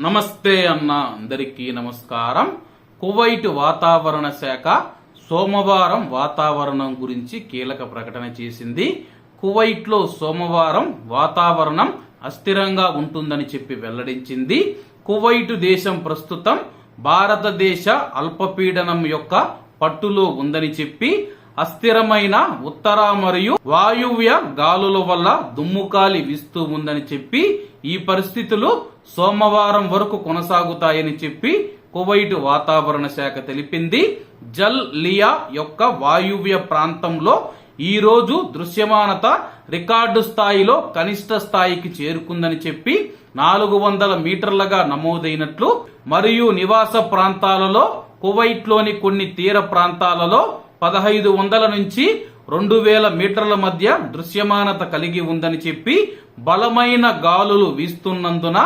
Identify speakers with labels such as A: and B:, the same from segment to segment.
A: నమస్తే అన్న అందరికీ నమస్కారం. కువైట్ వాతావరణ శాఖ సోమవారం వాతావరణం గురించి కీలక ప్రకటన చేసింది. కువైట్లో సోమవారం వాతావరణం అస్థిరంగా ఉంటుందని చెప్పి వెల్లడించింది. కువైట్ దేశం ప్రస్తుతం భారతదేశ అల్పపీడనం యొక్క పట్టులో ఉందని చెప్పి అస్థిరమైన ఉత్తర మరియు వాయువ్య గాలుల వల్ల దుమ్ముకాలి వీస్తూ ఉందని చెప్పి ఈ పరిస్థితులు సోమవారం వరకు కొనసాగుతాయని చెప్పి కువైట్ వాతావరణ శాఖ తెలిపింది. జల్ లియా యొక్క వాయువ్య ప్రాంతంలో ఈ రోజు దృశ్యమానత రికార్డు స్థాయిలో కనిష్ట స్థాయికి చేరుకుందని చెప్పి నాలుగు వందల మీటర్లుగా నమోదైనట్లు మరియు నివాస ప్రాంతాలలో కువైట్లోని కొన్ని తీర ప్రాంతాలలో పదహైదు వందల నుంచి రెండు వేల మీటర్ల మధ్య దృశ్యమానత కలిగి ఉందని చెప్పి బలమైన గాలులు వీస్తున్నందున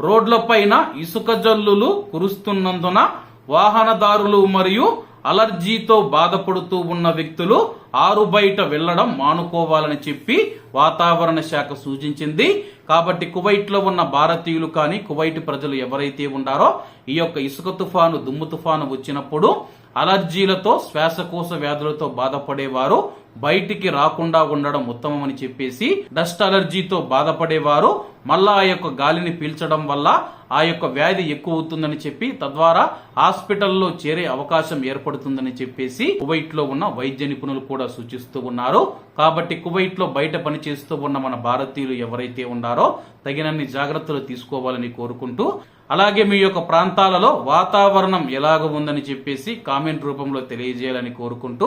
A: రోడ్లపైన ఇసుక జల్లులు కురుస్తున్నందున వాహనదారులు మరియు అలర్జీతో బాధపడుతూ ఉన్న వ్యక్తులు ఆరు బయట వెళ్ళడం మానుకోవాలని చెప్పి వాతావరణ శాఖ సూచించింది. కాబట్టి కువైట్లో ఉన్న భారతీయులు కానీ కువైట్ ప్రజలు ఎవరైతే ఉన్నారో ఈ యొక్క ఇసుక తుఫాను దుమ్ము తుఫాను వచ్చినప్పుడు అలర్జీలతో శ్వాసకోశ వ్యాధులతో బాధపడేవారు బయటికి రాకుండా ఉండడం ఉత్తమమని చెప్పేసి డస్ట్ అలర్జీతో బాధపడేవారు మళ్ళా ఆ యొక్క గాలిని పీల్చడం వల్ల ఆ యొక్క వ్యాధి ఎక్కువ అవుతుందని చెప్పి తద్వారా హాస్పిటల్లో చేరే అవకాశం ఏర్పడుతుందని చెప్పేసి కువైట్లో ఉన్న వైద్య నిపుణులు కూడా సూచిస్తూ ఉన్నారు. కాబట్టి కువైట్లో బయట పనిచేస్తూ ఉన్న మన భారతీయులు ఎవరైతే ఉన్నారో తగినన్ని జాగ్రత్తలు తీసుకోవాలని కోరుకుంటూ అలాగే మీ యొక్క ప్రాంతాలలో వాతావరణం ఎలాగ ఉందని చెప్పేసి కామెంట్ రూపంలో తెలియజేయాలని కోరుకుంటూ